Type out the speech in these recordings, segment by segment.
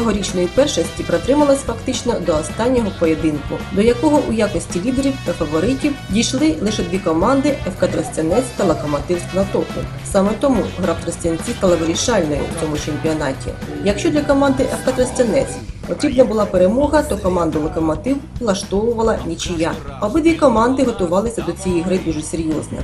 цьогорічної першості протрималась фактично до останнього поєдинку, до якого у якості лідерів та фаворитів дійшли лише дві команди ФК Тростянець та Локомотив з Конотопу. Саме тому гра в Тростянці стала вирішальною у цьому чемпіонаті. Якщо для команди ФК Тростянець потрібна була перемога, то команду Локомотив влаштовувала нічия. Обидві команди готувалися до цієї гри дуже серйозно.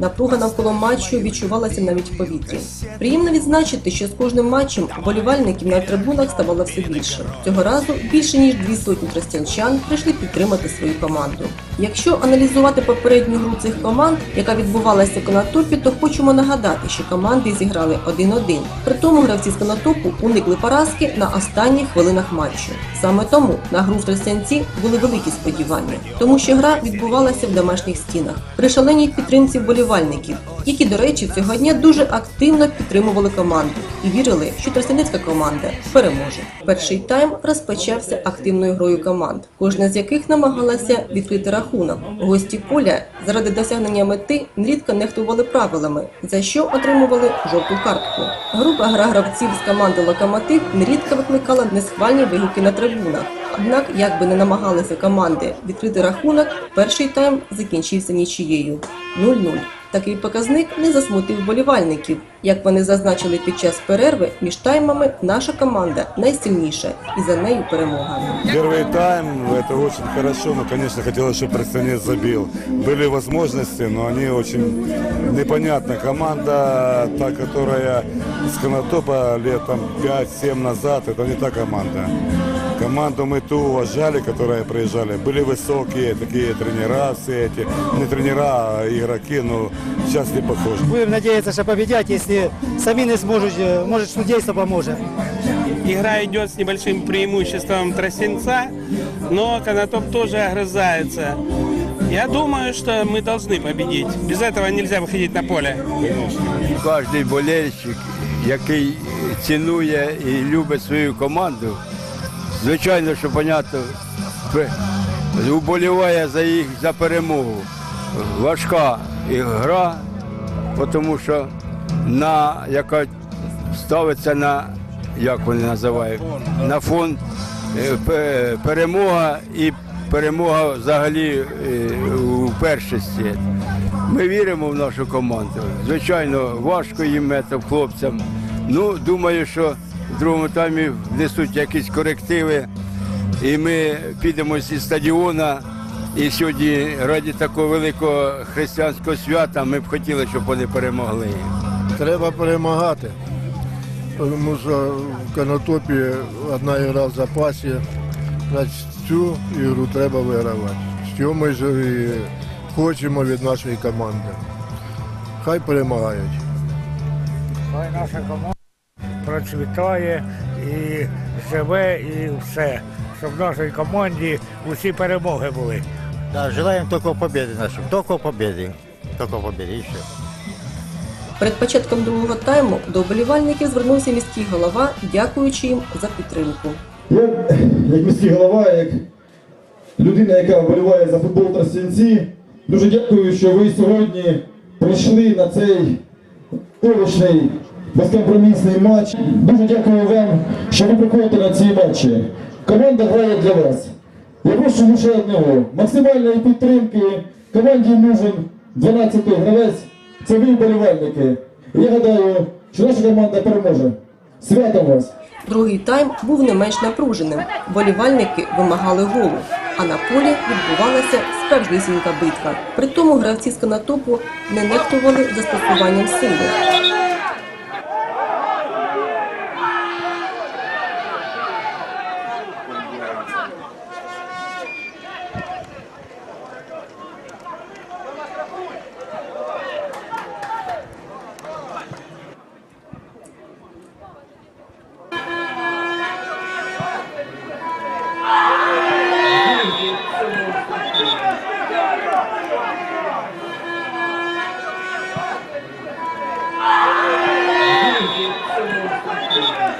Напруга навколо матчу відчувалася навіть в повітрі. Приємно відзначити, що з кожним матчем вболівальників на трибунах ставало все більше. Цього разу більше ніж дві сотні тростянчан прийшли підтримати свою команду. Якщо аналізувати попередню гру цих команд, яка відбувалася в Конотопі, то хочемо нагадати, що команди зіграли 1-1. При тому гравці з Конотопу уникли поразки на останніх хвилинах матчу. Саме тому на гру в Тростянці були великі сподівання, тому що гра відбувалася в домашніх стінах при шаленій підтримці вболівальників, які, до речі, цього дня дуже активно підтримували команду і вірили, що тростянецька команда переможе. Перший тайм розпочався активною грою команд, кожна з яких намагалася відкрити рахунок. Гості поля заради досягнення мети нерідко нехтували правилами, за що отримували жовту картку. Груба гра гравців з команди Локомотив нерідко викликала несхвальні вигуки на трибунах. Однак, як би не намагалися команди відкрити рахунок, перший тайм закінчився нічією 0-0. Такий показник не засмутив вболівальників. Як вони зазначили під час перерви, між таймами наша команда найсильніша і за нею перемога. Первый тайм, это очень хорошо, но, конечно, хотелось, чтобы Тростянец забил. Были возможности, но они очень непонятна. Команда, та, которая с Конотопа лет там 5-7 назад, это не та команда. Команду мы ту уважали, которые приезжали. Были высокие такие тренера все эти. Не тренера, а игроки, но сейчас не похожи. Будем надеяться, что победят, если сами не сможет, э, может, судейство поможет. Игра идет с небольшим преимуществом Тростенца, но Конотоп тоже огрызается. Я думаю, что мы должны победить. Без этого нельзя выходить на поле. Кожний болельщик, який цінує і любить свою команду, звичайно, що понятно, уболіває за їх за перемогу. Важка гра, тому що на яка ставиться на як вони називають, на фон е, перемога і перемога взагалі е, у першості. Ми віримо в нашу команду. Звичайно, важко їм це хлопцям. Ну, думаю, що в другому таймі внесуть якісь корективи, і ми підемо зі стадіона. І сьогодні раді такого великого християнського свята ми б хотіли, щоб вони перемогли. Треба перемагати. Тому що в Конотопі одна гра в запасі. Значить, цю ігру треба вигравати. Що ми ж і хочемо від нашої команди. Хай перемагають. Хай наша команда процвітає і живе, і все. Щоб в нашій команді усі перемоги були. Да, желаем только победы нашим, только победы. Только победы, и все. Перед початком другого тайму до вболівальників звернувся міський голова, дякуючи їм за підтримку. Я, як міський голова, як людина, яка вболіває за футбол Тростянці, дуже дякую, що ви сьогодні прийшли на цей овочний, безкомпромісний матч. Дуже дякую вам, що ви приходите на ці матчі. Команда грає для вас. Я прошу лише одного. Максимальної підтримки. Команді нужен 12-й гравець. Це ви вболівальники. Я гадаю, що наша команда переможе. Святом вас! Другий тайм був не менш напруженим. Болівальники вимагали голу, а на полі відбувалася справжнісінька битва. При тому гравці з канатопу не нехтували застосуванням сили.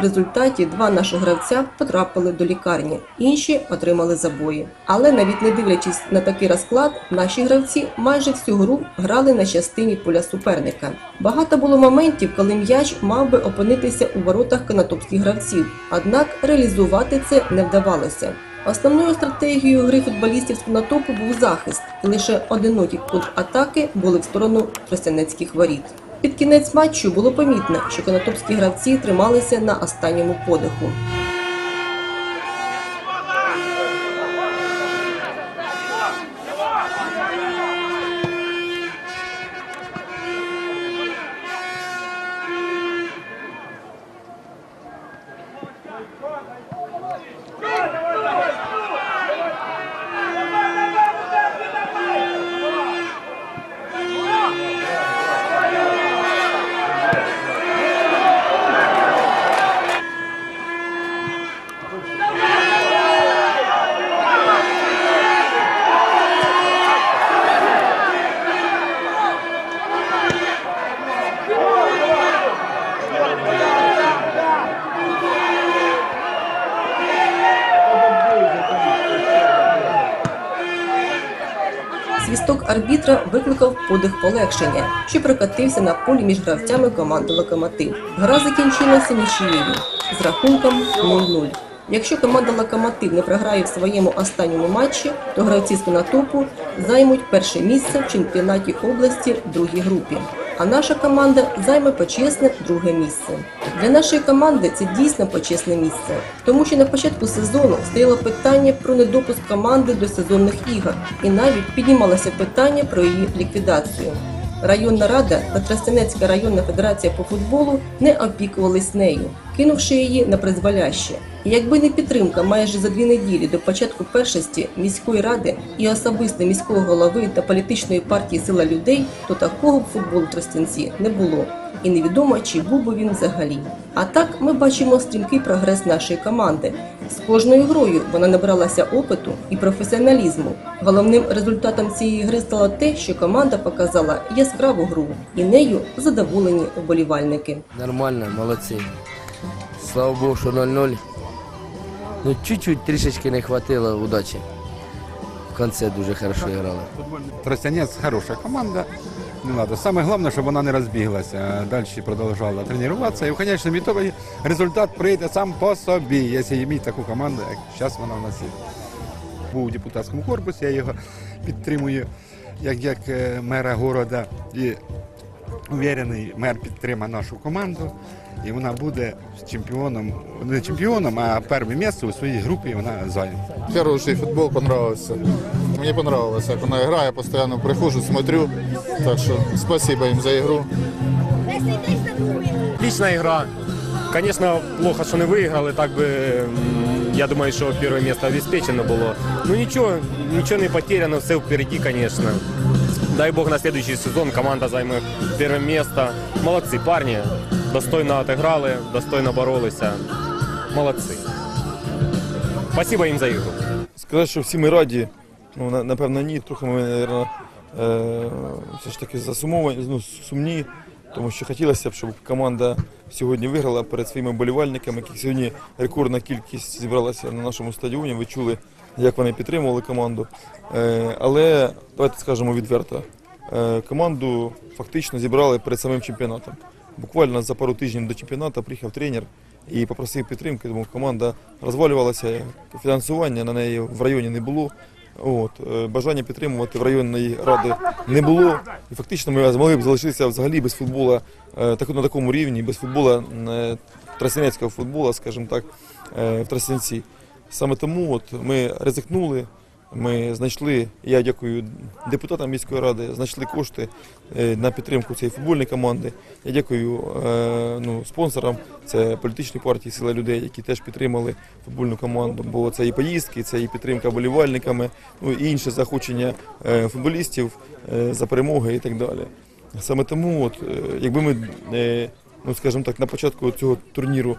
Результаті два наших гравця потрапили до лікарні, інші отримали забої. Але навіть не дивлячись на такий розклад, наші гравці майже всю гру грали на частині поля суперника. Багато було моментів, коли м'яч мав би опинитися у воротах канатопських гравців, однак реалізувати це не вдавалося. Основною стратегією гри футболістів з Конотопу був захист, і лише одинокі контратаки були в сторону тростянецьких воріт. Під кінець матчу було помітно, що конотопські гравці трималися на останньому подиху. Арбітра викликав подих полегшення, що прокатився на полі між гравцями команди Локомотив. Гра закінчилася нічиєю з рахунком 0-0. Якщо команда Локомотив не програє в своєму останньому матчі, то гравці з Конотопу займуть перше місце в чемпіонаті області в другій групі. А наша команда займе почесне друге місце. Для нашої команди це дійсно почесне місце, тому що на початку сезону стояло питання про недопуск команди до сезонних ігор, і навіть піднімалося питання про її ліквідацію. Районна рада та Тростянецька районна федерація по футболу не опікувались нею, кинувши її на призволяще. Якби не підтримка майже за дві неділі до початку першості міської ради і особисто міського голови та політичної партії Сила людей, то такого б футболу Тростянці не було. І невідомо, чи був би він взагалі. А так ми бачимо стрімкий прогрес нашої команди. З кожною грою вона набралася опиту і професіоналізму. Головним результатом цієї гри стало те, що команда показала яскраву гру, і нею задоволені вболівальники. Нормально, молодці. Слава Богу, що 0-0. Ну, чуть-чуть трішечки не хватило удачі. В кінці дуже хорошо грали. Тростянець хороша команда. Не надо. Саме головне, щоб вона не розбіглася, а далі продовжувала тренуватися. І в конечному ітогі результат прийде сам по собі, якщо мати таку команду, як зараз вона в нас є. Був у депутатському корпусі, я його підтримую як, як е, мера города. І уверений, мер підтримає нашу команду. І вона буде чемпіоном, не чемпіоном, а перше місце у своїй групі вона займе. Хороший футбол понравился. Мне понравилось, как она играет, я постоянно прихожу, смотрю. Так что спасибо им за игру. Отличная игра. Конечно, плохо, что не выиграли, так бы, м, я думаю, что первое место обеспечено было. Ну ничего, ничего не потеряно, все впереди, конечно. Дай бог на следующий сезон команда займет первое место. Молодцы парни, достойно отыграли, достойно боролись. Молодцы. Спасибо им за игру. Сказати, що всі ми раді, ну, напевно, ні. Трохи ми, напевно, е, все ж таки засумовані, ну, сумні, тому що хотілося б, щоб команда сьогодні виграла перед своїми болівальниками, яких сьогодні рекордна кількість зібралася на нашому стадіоні. Ви чули, як вони підтримували команду. Е, але давайте скажемо відверто, е, команду фактично зібрали перед самим чемпіонатом. Буквально за пару тижнів до чемпіонату приїхав тренер і попросив підтримки, тому команда розвалювалася, фінансування на неї в районі не було. От, е, бажання підтримувати в районної ради не було. І фактично ми змогли б залишитися взагалі без футбола е, так, на такому рівні, без футбола трасянецького тростянецького футбола, скажімо так, е, в Трасянці. Саме тому от ми ризикнули. Ми знайшли, я дякую депутатам міської ради, знайшли кошти е, на підтримку цієї футбольної команди. Я дякую е, ну, спонсорам, це політичні партії Сила людей, які теж підтримали футбольну команду. Бо це і поїздки, це і підтримка болівальниками, ну і інше захочення е, футболістів за перемоги і так далі. Саме тому, от, якби ми, ну скажімо так, на початку цього турніру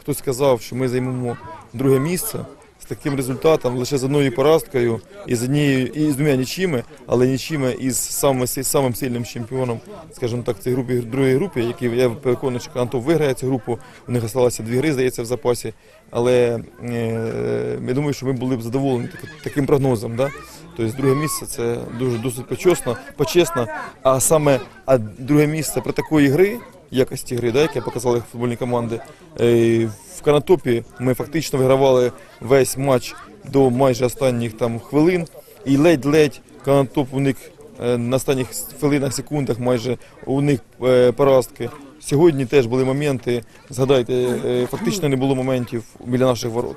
хтось сказав, що ми займемо друге місце таким результатом, лише з одною поразкою і з однією і з двома нічими, але нічими із самим, самим сильним чемпіоном, скажімо так, в цій групі, другій групі, який я переконаний, що Антон виграє цю групу. У них залишилося дві гри, здається, в запасі. Але е, я думаю, що ми були б задоволені таким прогнозом. Да? Тобто друге місце це дуже досить почесно, почесно. А саме а друге місце при такої гри, якості гри, да, яке показали футбольні команди. е, В Канатопі ми фактично вигравали весь матч до майже останніх там хвилин. І ледь-ледь Канатоп уник е, на останніх хвилинах, секундах майже уник е, поразки. Сьогодні теж були моменти, згадайте, фактично не було моментів біля наших ворот.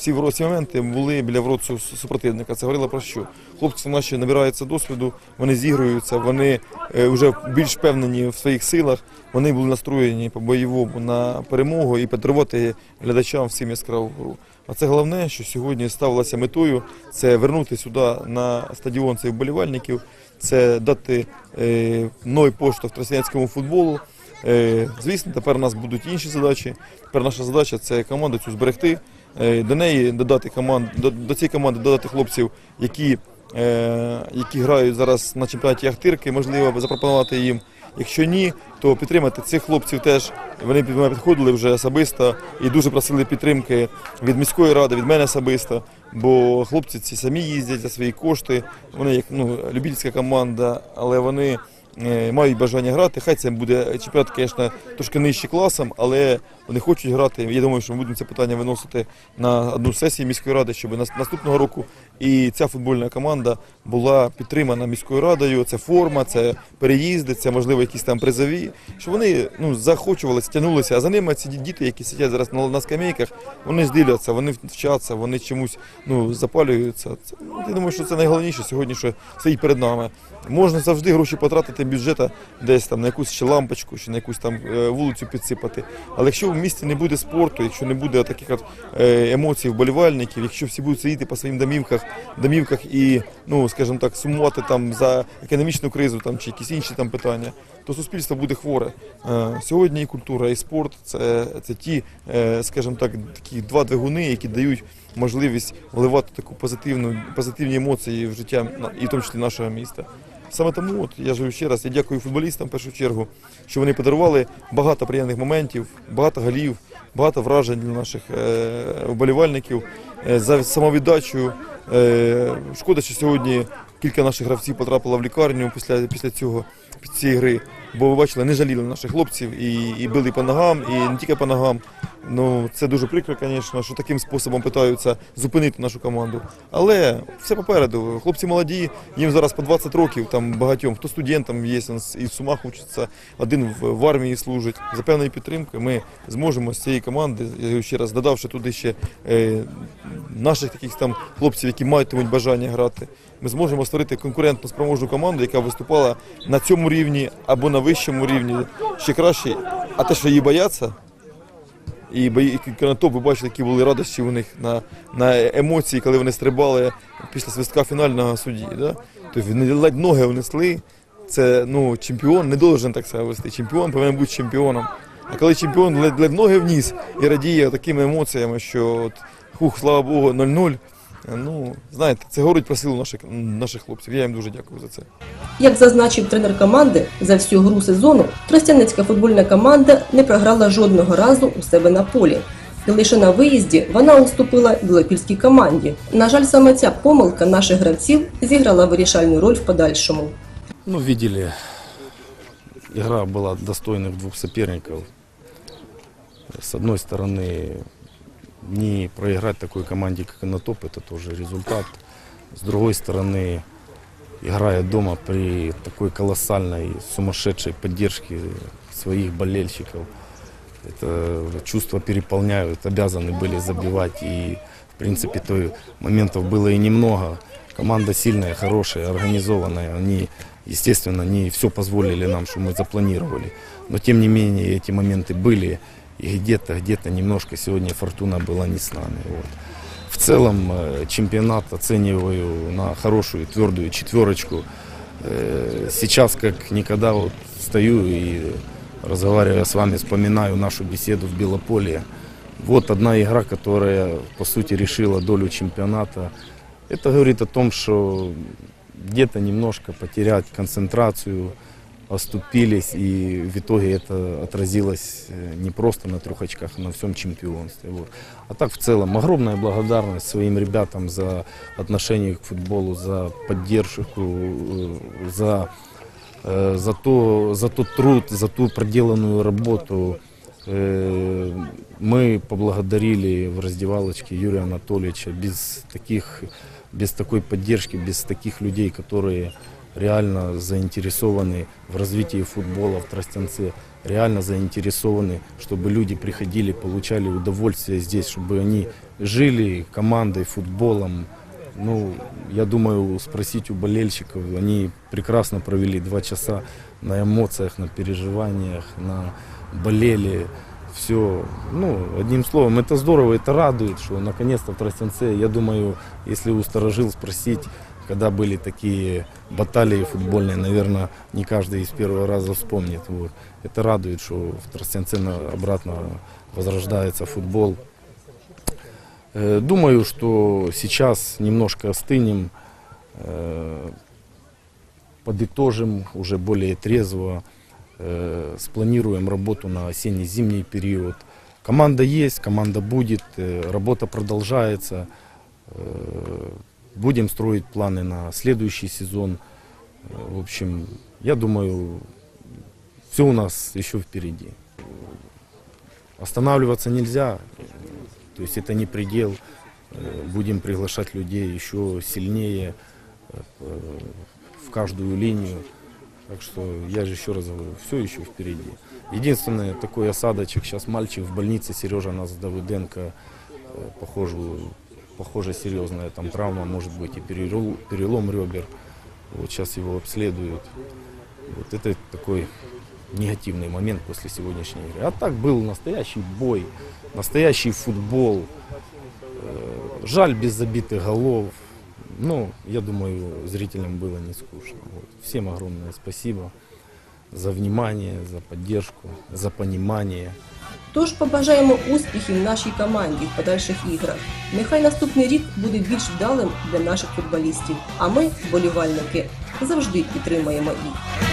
Всі ці моменти були біля су- супротивника. Це говорило про що? Хлопці наші набираються досвіду, вони зігруються, вони е, вже більш впевнені в своїх силах. Вони були настроєні по бойовому на перемогу і подарувати глядачам всім яскраву гру. А це головне, що сьогодні ставилося метою це вернути сюди на стадіон цих вболівальників, це дати е, новий поштовх тростянецькому футболу. Е, звісно, тепер у нас будуть інші задачі. Тепер наша задача це команду цю зберегти. Е, до неї додати команд, до, до цієї команди додати хлопців, які, е, які грають зараз на чемпіонаті Ахтирки, можливо, запропонувати їм. Якщо ні, то підтримати цих хлопців теж. Вони під мене підходили вже особисто і дуже просили підтримки від міської ради, від мене особисто. Бо хлопці ці самі їздять за свої кошти. Вони як ну, любительська команда, але вони е, мають бажання грати. Хай це буде чемпіонат, звісно, трошки нижче класом, але вони хочуть грати. Я думаю, що ми будемо це питання виносити на одну сесію міської ради, щоб наступного року і ця футбольна команда була підтримана міською радою. Це форма, це переїзди, це можливо якісь там призові. Щоб вони ну захочувалися, тягнулися. А за ними ці діти, які сидять зараз на, на скамейках, вони ж дивляться, вони вчаться, вони чомусь ну запалюються. Це, ну, я думаю, що це найголовніше сьогодні, що стоїть перед нами. Можна завжди гроші потратити бюджета десь там на якусь ще лампочку, чи на якусь там е, вулицю підсипати. Але якщо місті не буде спорту, якщо не буде таких е, емоцій вболівальників, якщо всі будуть сидіти по своїм домівках, домівках і, ну скажімо так, сумувати там за економічну кризу там чи якісь інші там питання, то суспільство буде хворе. Е, Сьогодні і культура, і спорт це, це ті, е, скажімо так, такі два двигуни, які дають можливість вливати таку позитивну позитивні емоції в життя і в тому числі нашого міста. Саме тому от я живу ще раз. Я дякую футболістам в першу чергу, що вони подарували багато приємних моментів, багато голів, багато вражень для наших е, вболівальників е, за самовіддачу. Е, шкода, що сьогодні кілька наших гравців потрапило в лікарню після, після цього після цієї гри. Бо ви бачили, не жаліли наших хлопців і, і били по ногам, і не тільки по ногам. Ну це дуже прикро, звісно, що таким способом питаються зупинити нашу команду. Але все попереду. Хлопці молоді, їм зараз по 20 років, там багатьом, хто студентом є, і в Сумах учиться, один в, армії служить. За певної підтримки ми зможемо з цієї команди, ще раз додавши туди ще е, наших таких там хлопців, які матимуть бажання грати. Ми зможемо створити конкурентно спроможну команду, яка виступала на цьому рівні або на вищому рівні ще краще. А те, що її бояться, і на то ви бачили, які були радості у них на, на емоції, коли вони стрибали після свистка фінального судді. Да? Тобто вони ледь ноги внесли. Це ну, чемпіон не должен так себе вести. Чемпіон повинен бути чемпіоном. А коли чемпіон ледь, ледь ноги вніс і радіє такими емоціями, що от, хух, слава Богу, 0-0. Ну, знаєте, це говорить про силу наших, наших хлопців. Я їм дуже дякую за це. Як зазначив тренер команди, за всю гру сезону Тростянецька футбольна команда не програла жодного разу у себе на полі. І лише на виїзді вона уступила білопільській команді. На жаль, саме ця помилка наших гравців зіграла вирішальну роль в подальшому. Ну, видели, игра была достойных двух соперников. С одной стороны, не проиграть такой команде, как Анатоп, это тоже результат. С другой стороны, играя дома при такой колоссальной, сумасшедшей поддержке своих болельщиков, это чувства переполняют, обязаны были забивать. И, в принципе, то моментов было и немного. Команда сильная, хорошая, организованная. Они, естественно, не все позволили нам, что мы запланировали. Но, тем не менее, эти моменты были. И где-то, где-то немножко сегодня фортуна была не с нами. Вот. В целом э, чемпионат оцениваю на хорошую твердую четверочку. Э, Сейчас как никогда вот стою и разговаривая с вами, вспоминаю нашу беседу в Белополе. Вот одна игра, которая, по сути, решила долю чемпионата. Это говорит о том, что где-то немножко потерять концентрацию, оступились, и в итоге это отразилось э, не просто на трех очках, а на всем чемпионстве. Вот. А так в целом огромная благодарность своим ребятам за отношение к футболу, за поддержку, э, за, э, за, то, за тот труд, за ту проделанную работу. Э, Мы поблагодарили в раздевалочке Юрия Анатольевича. Без, таких, без такой поддержки, без таких людей, которые реально заинтересованы в развитии футбола в Тростянце, реально заинтересованы, чтобы люди приходили, получали удовольствие здесь, чтобы они жили командой, футболом. Ну, я думаю, спросить у болельщиков, они прекрасно провели два часа на эмоциях, на переживаниях, на болели, все. Ну, одним словом, это здорово, это радует, что наконец-то в Тростянце, я думаю, если у старожил спросить, когда были такие баталии футбольные, наверное, не каждый из первого раза вспомнит. Вот. Это радует, что в Тростянце на- обратно возрождается футбол. Э, Думаю, что сейчас немножко остынем, э, подытожим уже более трезво, э, спланируем работу на осенне-зимний период. Команда есть, команда будет, э, работа продолжается. Э, Будем строить планы на следующий сезон. Э, В общем, я думаю, все у нас еще впереди. Останавливаться нельзя, то есть это не предел. Э, Будем приглашать людей еще сильнее э, в каждую линию. Так что я же еще раз говорю, все еще впереди. Единственное, такой осадочек, сейчас мальчик в больнице, Сережа нас Давыденко, э, похоже, похоже серьезная там травма, может быть и перелом, перелом ребер. Вот сейчас его обследуют. Вот это такой негативный момент после сегодняшней игры. А так был настоящий бой, настоящий футбол. Э, Жаль без забитых голов. Ну, я думаю, зрителям было не скучно. Вот. Всем огромное спасибо за внимание, за поддержку, за понимание. Тож побажаємо успіхів нашій команді в подальших іграх. Нехай наступний рік буде більш вдалим для наших футболістів. А ми, болівальники, завжди підтримаємо їх.